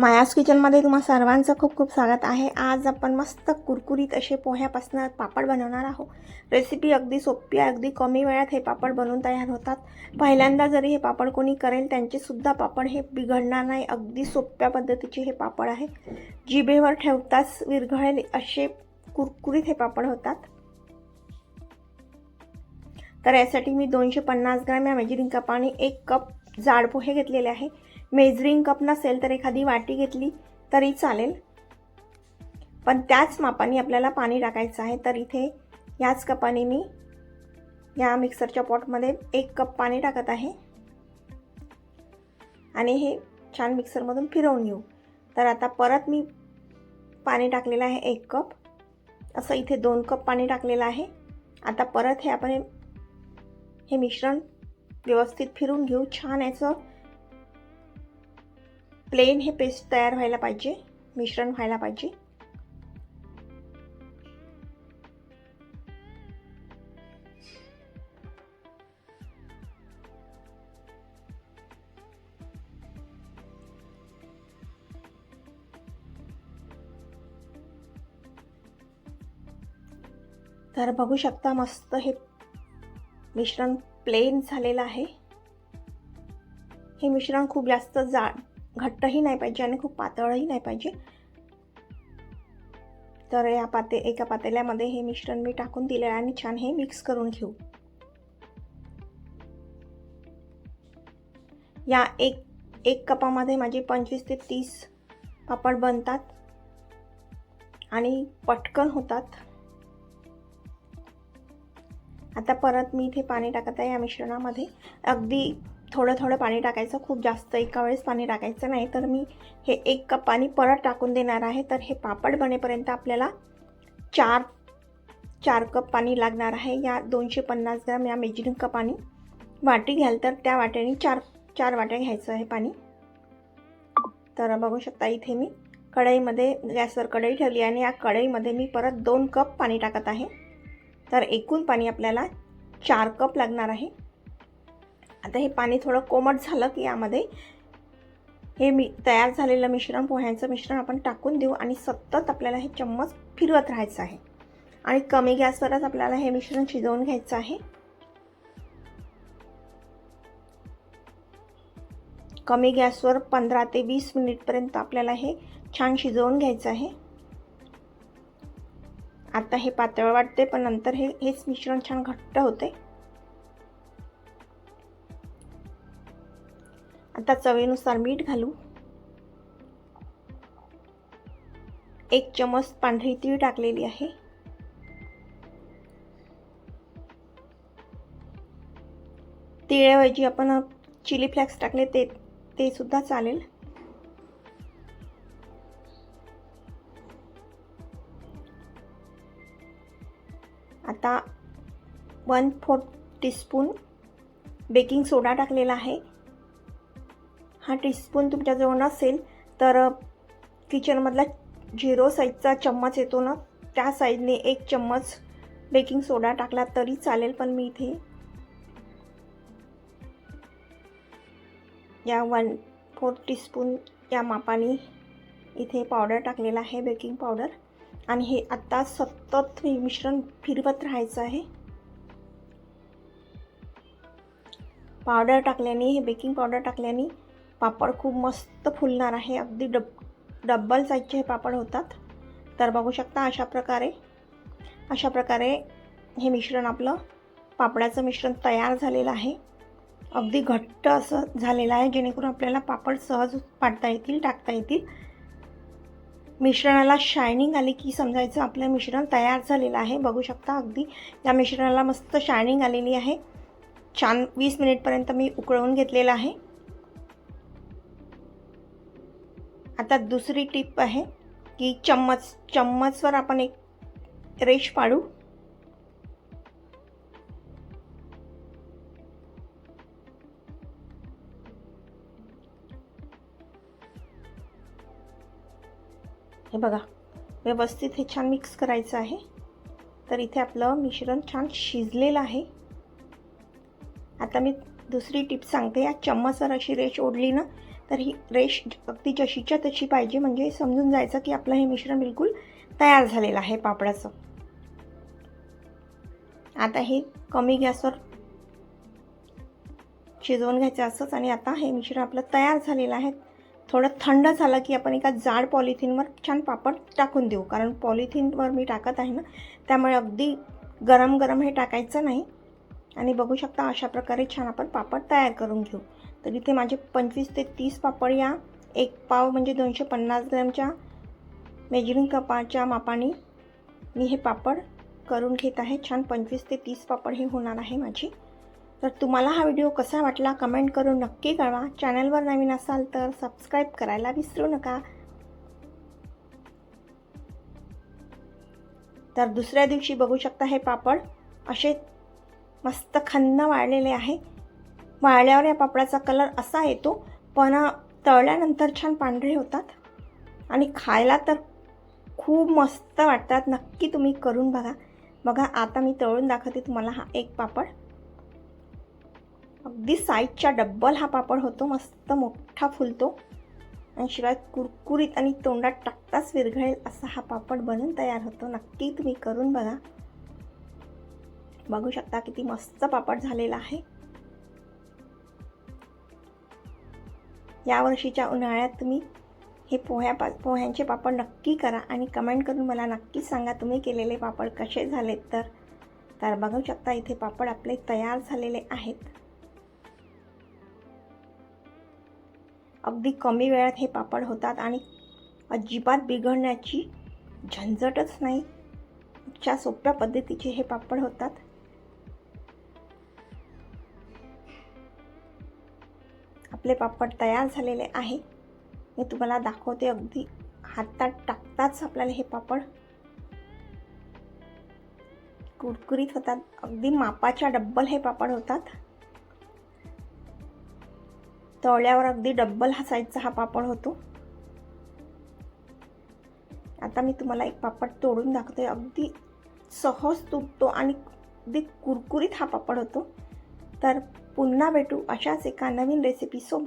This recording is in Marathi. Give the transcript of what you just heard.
मायास किचनमध्ये तुम्हा सर्वांचं खूप खूप स्वागत आहे. आज आपण मस्त कुरकुरीत असे पोह्यापासून पापड बनवणार आहोत. रेसिपी अगदी सोपी आहे अगदी कमी वेळात हे पापड बनवून तयार होतात. पहिल्यांदा जरी हे पापड कोणी करेल त्यांचेसुद्धा पापड हे बिघडणार नाही. अगदी सोप्या पद्धतीचे हे पापड आहे. जिभेवर ठेवताच विरघळेल असे कुरकुरीत हे पापड होतात. तर यासाठी मी दोनशे पन्नास ग्रॅम या मेजरिंग आणि एक कप जाड पोहे घेतलेले आहे. मेजरिंग कप नसेल तर एखादी वाटी घेतली तरी चालेल. पण त्याच मापाने आपल्याला पाणी टाकायचं आहे तर इथे याच कपाने मी या मिक्सरच्या पॉटमध्ये एक कप पाणी टाकत आहे. आणि हे छान मिक्सरमधून फिरवून घेऊ. तर आता परत मी पाणी टाकलेलं आहे एक कप असं इथे दोन कप पाणी टाकलेलं आहे. आता परत हे आपण हे मिश्रण व्यवस्थित फिरून घेऊ. छान याचं प्लेन हे पेस्ट तयार व्हायला पाहिजे. मिश्रण व्हायला पाहिजे. तर बघू शकता मस्त हे मिश्रण प्लेन झालेलं आहे. हे मिश्रण खूप जास्त जाड घट्टही नाही पाहिजे आणि खूप पातळही नाही पाहिजे. तर या पाते एका पातेल्यामध्ये हे मिश्रण मी टाकून दिले आणि छान हे मिक्स करून घेऊ. या एक एक कपामध्ये माझे पंचवीस ते तीस पापड बनतात आणि पटकन होतात. आता परत मी इथे पाणी टाकत आहे या मिश्रणामध्ये. अगदी थोडं थोडं पाणी टाकायचं खूप जास्त एका वेळेस पाणी टाकायचं नाही. तर मी हे एक कप पाणी परत टाकून देणार आहे. तर हे पापड बनेपर्यंत आपल्याला चार चार कप पाणी लागणार आहे. या दोनशे पन्नास ग्राम या मेजरिंग कप पाणी वाटी घ्याल तर त्या वाट्याने चार चार वाट्या घ्यायचं आहे पाणी. तर बघू शकता इथे मी कढईमध्ये गॅसवर कढई ठेवली आणि या कढईमध्ये मी परत दोन कप पाणी टाकत आहे. तर एकूण पाणी आपल्याला चार कप लागणार आहे. आता हे पाणी थोडं कोमट झालं की यामध्ये हे मी तयार झालेलं मिश्रण पोह्यांचं मिश्रण आपण टाकून देऊ आणि सतत आपल्याला हे चम्मच फिरवत राहायचं आहे. आणि कमी गॅसवरच आपल्याला हे मिश्रण शिजवून घ्यायचं आहे. कमी गॅसवर पंधरा ते वीस मिनिटपर्यंत आपल्याला हे छान शिजवून घ्यायचं आहे. आता हे पातळ वाटते पण नंतर हे हेच मिश्रण छान घट्ट होते. आता चवीनुसार मीठ घालू. एक चमच पांढरी तीळ टाकलेली आहे. तिळ्याऐवजी आपण चिली फ्लॅक्स टाकले ते ते सुद्धा चालेल. आता one fourth teaspoon baking soda टाकलेला आहे. हा टीस्पून तुमच्याजवळ नसेल तर किचनमधला झिरो साईजचा चम्मच येतो ना त्या साईजने एक चम्मच बेकिंग सोडा टाकला तरी चालेल पण मी इथे या वन फोर्थ टीस्पून या मापाने इथे पावडर टाकलेला आहे बेकिंग पावडर आणि हे आत्ता सतत हे मिश्रण फिरवत राहायचं आहे. पावडर टाकल्याने हे बेकिंग पावडर टाकल्याने पापड खूप मस्त फुलणार आहे. अगदी डब डब्बल साईजचे हे पापड होतात. तर बघू शकता अशा प्रकारे अशा प्रकारे हे मिश्रण आपलं पापडाचं मिश्रण तयार झालेलं आहे. अगदी घट्ट असं झालेलं आहे जेणेकरून आपल्याला पापड सहज पाडता येतील टाकता येतील. मिश्रणाला शायनिंग आली की समजायचं आपलं मिश्रण तयार झालेलं आहे. बघू शकता अगदी. या मिश्रणाला मस्त शायनिंग आलेली आहे. छान वीस मिनिटपर्यंत मी उकळवून घेतलेलं आहे. आता दुसरी टिप आहे की चम्मच चम्मचवर आपण एक रेश पाडू. हे बघा व्यवस्थित हे छान मिक्स करायचं आहे. तर इथे आपलं मिश्रण छान शिजलेलं आहे. आता मी दुसरी टिप सांगते या चम्मचवर अशी रेश ओढली ना तर ही रेश अगदी जशीच्या तशी पाहिजे. म्हणजे समजून जायचं की आपलं हे मिश्रण बिलकुल तयार झालेलं आहे पापडाचं. आता हे कमी गॅसवर शिजवून घ्यायचं असंच आणि आता हे मिश्रण आपलं तयार झालेलं आहे. थोडं थंड झालं की आपण एका जाड पॉलिथिनवर छान पापड टाकून देऊ. कारण पॉलिथिनवर मी टाकत आहे ना त्यामुळे अगदी गरम गरम हे टाकायचं नाही. आणि बघू शकता अशा प्रकारे छान आपण पापड तयार करून घेऊ. तर इथे माझे पंचवीस ते तीस पापड या एक पाव म्हणजे दोनशे पन्नास ग्रॅमच्या मेजरिंग कपाच्या मापाने मी हे पापड करून घेत आहे. छान पंचवीस ते तीस पापड हे होणार आहे माझी. तर तुम्हाला हा व्हिडिओ कसा वाटला कमेंट करून नक्की कळवा. चॅनलवर नवीन असाल तर सबस्क्राईब करायला विसरू नका. तर दुसऱ्या दिवशी बघू शकता हे पापड असे मस्त खन्न वाळलेले आहे. वाळल्यावर या पापडाचा कलर असा येतो पण तळल्यानंतर छान पांढरे होतात. आणि खायला तर खूप मस्त वाटतात. नक्की तुम्ही करून बघा. बघा आता मी तळून दाखवते तुम्हाला हा एक पापड. अगदी साईजच्या डब्बल हा पापड होतो मस्त मोठा फुलतो. आणि शिवाय कुरकुरीत आणि तोंडात टाकताच विरघळेल असा हा पापड बनून तयार होतो. नक्की तुम्ही करून बघा. बघू शकता किती मस्त पापड झालेला आहे. या वर्षीच्या उन्हाळ्यात तुम्ही हे पोह्या पा पोह्यांचे पापड नक्की करा आणि कमेंट करून मला नक्की सांगा तुम्ही केलेले पापड कसे झालेत तर. तर बघू शकता इथे पापड आपले तयार झालेले आहेत. अगदी कमी वेळात हे पापड होतात आणि अजिबात बिघडण्याची झंझटच नाही. च्या सोप्या पद्धतीचे हे पापड होतात. आपले पापड तयार झालेले आहे. मी तुम्हाला दाखवते अगदी हातात टाकताच आपल्याला हे पापड कुरकुरीत होतात. अगदी मापाच्या डब्बल हे पापड होतात. तळल्यावर अगदी डब्बल हा साईजचा हा पापड होतो. आता मी तुम्हाला एक पापड तोडून दाखवते. अगदी सहज तुटतो आणि अगदी कुरकुरीत हा पापड होतो. तर पुन्हा भेटू अशाच एका नवीन रेसिपीसोबत